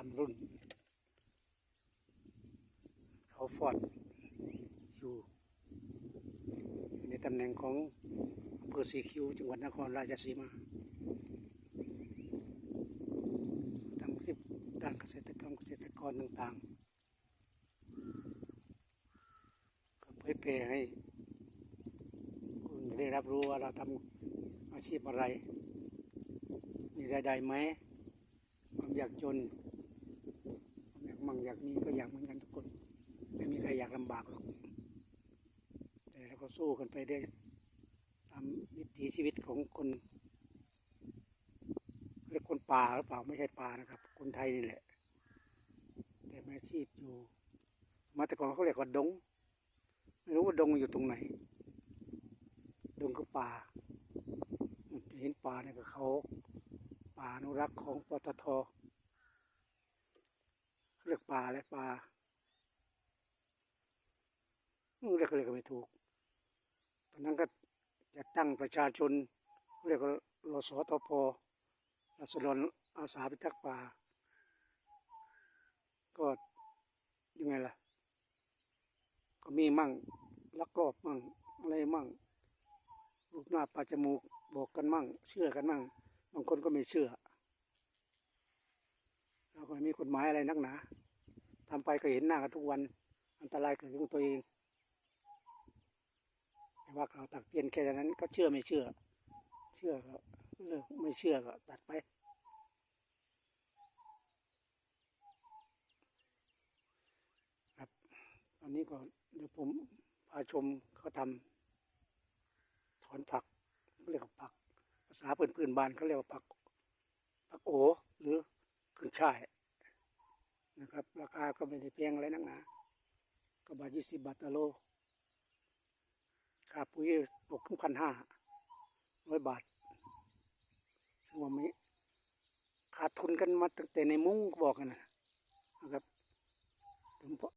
ามรุ่น เขาฟอดอยู่ในตำแหน่งของอำเภอสีคิวจังหวัดนครราชสีมาทำคลิปด้านเกษตรกรรมเกษตรกรต่างๆก็เผยแพร่ให้คุณได้รับรู้ว่าเราทำอาชีพอะไร มีรายได้ไหม ความอยากจนความอยากมั่งอยากมีก็อยากเหมือนกันทุกคน ไม่มีใครอยากลำบากหรอก แต่เราก็สู้กันไปได้ตามวิถีชีวิตของคนเรียกคนป่าหรือเปล่าไม่ใช่ป่านะครับ คนไทยนี่แหละ แต่ไม่อาชีพอยู่ มาแต่ก่อนเขาเรียกว่าดง ไม่รู้ว่าดงอยู่ตรงไหน ดงคือป่า เห็นป่าเนี่ยก็เขา ป่าอนุรักษ์ของปตทเรียกป่าอะไรป่าเรียกเรียกก็ไม่ถูก ตอนนั้นก็จะตั้งประชาชน เรียกว่ารสทพรัศดรอาสาพิทักษ์ป่า ก็ยังไงล่ะ ก็มีมั่งลักลอบมั่งอะไรมั่งรูปหน้าปลาจมูกบอกกันมั่ง เชื่อกันมั่ง บางคนก็ไม่เชื่อเราก็ม่มีกฎหมายอะไรนักหนาทำไปก็เห็นหน้ากันทุกวัน อันตรายเกิดขึ้นกับตัวเองแต่ว่าเราตักเตือนแค่นั้นก็เชื่อไม่เชื่อ เชื่อก็เลิกไม่เชื่อก็ตัดไปครับตอนนี้ก็เดี๋ยวผมพาชมเขาทำถอนผักเรียกผัก ภาษาพื้นพื้นๆบ้านเขาเรียกว่าผักผักโอหรือขึ้นช่ายนะครับ ราคาก็ไม่ได้แพงอะไรนักหนาก็บาทยี่สิบบาทต่อโลค่าปุ๋ยตกขึ้นพันห้าร้อยบาทซึ่งว่าไม่ขาดทุนกันมาตั้งแต่ในมุ้งบอกกันนะนะครับถึงพอ